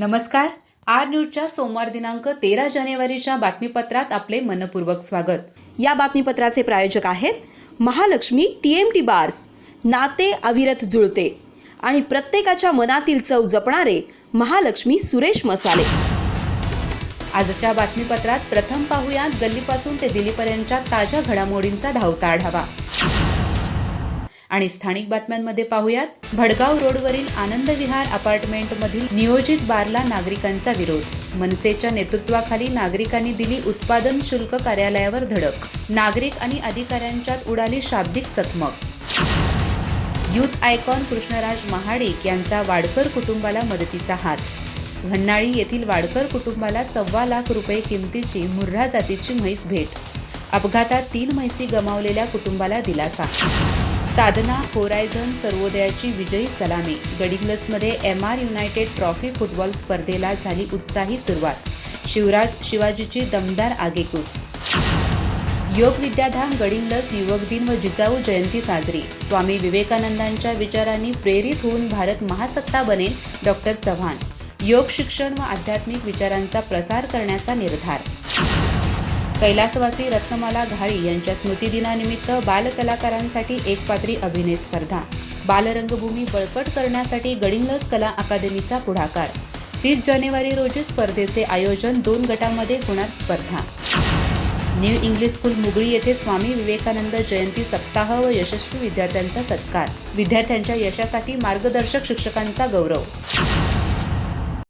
नमस्कार. आर न्यूजच्या सोमवार दिनांक तेरा जानेवारीच्या बातमीपत्रात आपले मनपूर्वक स्वागत. या बातमीपत्राचे प्रायोजक आहेत Mahalakshmi T M T bars नाते अविरत जुळते आणि प्रत्येकाच्या मनातील चव जपणारे महालक्ष्मी सुरेश मसाले. आजच्या बातमीपत्रात प्रथम पाहूयात गल्लीपासून ते दिल्लीपर्यंतच्या ताज्या घडामोडींचा धावता आढावा. आणि स्थानिक बातम्यांमध्ये पाहूयात भडगाव रोडवरील आनंद विहार अपार्टमेंटमधील नियोजित बारला नागरिकांचा विरोध. मनसेच्या नेतृत्वाखाली नागरिकांनी दिली उत्पादन शुल्क कार्यालयावर धडक. नागरिक आणि अधिकाऱ्यांच्यात उडाली शाब्दिक चकमक. युथ आयकॉन कृष्णराज महाडिक यांचा वाडकर कुटुंबाला मदतीचा हात. भन्नाळी येथील वाडकर कुटुंबाला सव्वा लाख रुपये किमतीची मुर्रा जातीची म्हैस भेट. अपघातात तीन म्हैसी गमावलेल्या कुटुंबाला दिलासा. साधना होरायझन सर्वोदयाची विजयी सलामी. गडिंग्लसमध्ये M R united trophy football स्पर्धेला झाली उत्साही सुरुवात. शिवराज शिवाजीची दमदार आगेकूच. योग विद्याधाम गडिंग्लस युवक दिन व जिजाऊ जयंती साजरी. स्वामी विवेकानंदांच्या विचारांनी प्रेरित होऊन भारत महासत्ता बनेल डॉक्टर चव्हाण. योग शिक्षण व आध्यात्मिक विचारांचा प्रसार करण्याचा निर्धार. कैलासवासी रत्नमाला घाळी यांच्या स्मृतिदिनानिमित्त बालकलाकारांसाठी एकपात्री अभिनय स्पर्धा. बालरंगभूमी बळकट करण्यासाठी गडिंगलज कला अकादमीचा पुढाकार. तीस जानेवारी रोजी स्पर्धेचे आयोजन दोन गटामध्ये होणार स्पर्धा. न्यू इंग्लिश स्कूल मुगळी येथे स्वामी विवेकानंद जयंती सप्ताह व यशस्वी विद्यार्थ्यांचा सत्कार. विद्यार्थ्यांच्या यशासाठी मार्गदर्शक शिक्षकांचा गौरव.